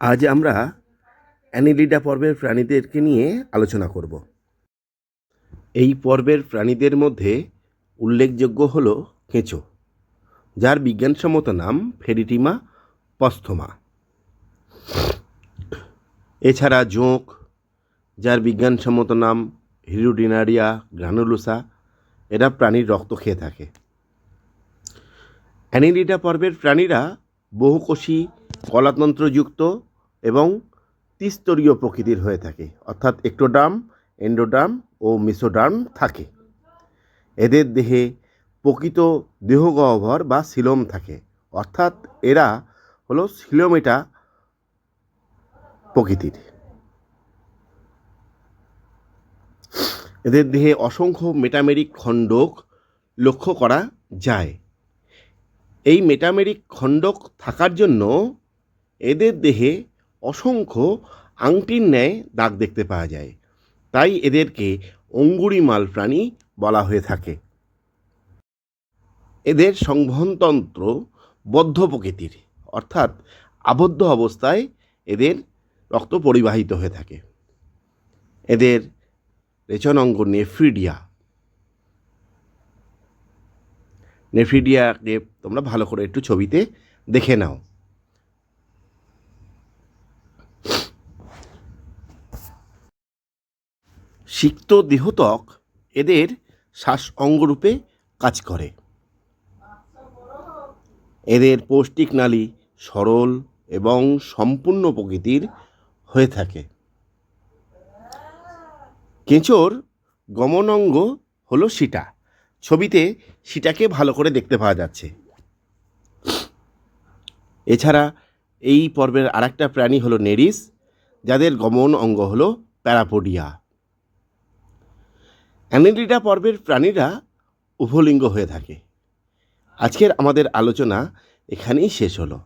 আজ আমরা অ্যানিলিডা পর্বের প্রাণীদেরকে নিয়ে আলোচনা করব। এই পর্বের প্রাণীদের মধ্যে উল্লেখযোগ্য হল কেঁচো, যার বিজ্ঞানসম্মত নাম ফেরিটিমা পস্থমা এছাড়া জোঁক, যার বিজ্ঞানসম্মত নাম হিরুডিনারিয়া গ্রানুলোসা, এরা প্রাণীর রক্ত খেয়ে থাকে। অ্যানিলিডা পর্বের প্রাণীরা বহুকোষী, কলাতন্ত্রযুক্ত এবং ত্রিস্তরীয় প্রকৃতির হয়ে থাকে। অর্থাৎ একটোডার্ম এন্ডোডার্ম ও মিসোডার্ম থাকে। এদের দেহে প্রকৃত দেহগহ্বর বা সিলোম থাকে। অর্থাৎ এরা হলো সিলোমেটা প্রকৃতির। এদের দেহে অসংখ্য মেটামেরিক খণ্ডক লক্ষ্য করা যায়। এই মেটামেরিক খণ্ডক থাকার জন্য এদের দেহে অসংখ্য আংটির ন্যায় দাগ দেখতে পাওয়া যায়। তাই এদেরকে অঙ্গুরিমাল প্রাণী বলা হয়ে থাকে। এদের সংবহনতন্ত্র বদ্ধ প্রকৃতির, অর্থাৎ আবদ্ধ অবস্থায় এদের রক্ত পরিবাহিত হয়ে থাকে। এদের রেচন অঙ্গ নেফ্রিডিয়া। নেফ্রিডিয়াকে তোমরা ভালো করে একটু ছবিতে দেখে নাও। সিক্ত দেহতক এদের শ্বাস অঙ্গরূপে কাজ করে। এদের পৌষ্টিক নালী সরল এবং সম্পূর্ণ প্রকৃতির হয়ে থাকে। কেঁচোর গমন অঙ্গ হলো সিটা ছবিতে সিটাকে ভালো করে দেখতে পাওয়া যাচ্ছে। এছাড়া এই পর্বের আরেকটা প্রাণী হলো নেরিস, যাদের গমন অঙ্গ হলো প্যারাপোডিয়া। অ্যানিলিডা পর্বের প্রাণীরা উভলিঙ্গ হয়ে থাকে। আজকের আমাদের আলোচনা এখানেই শেষ হলো।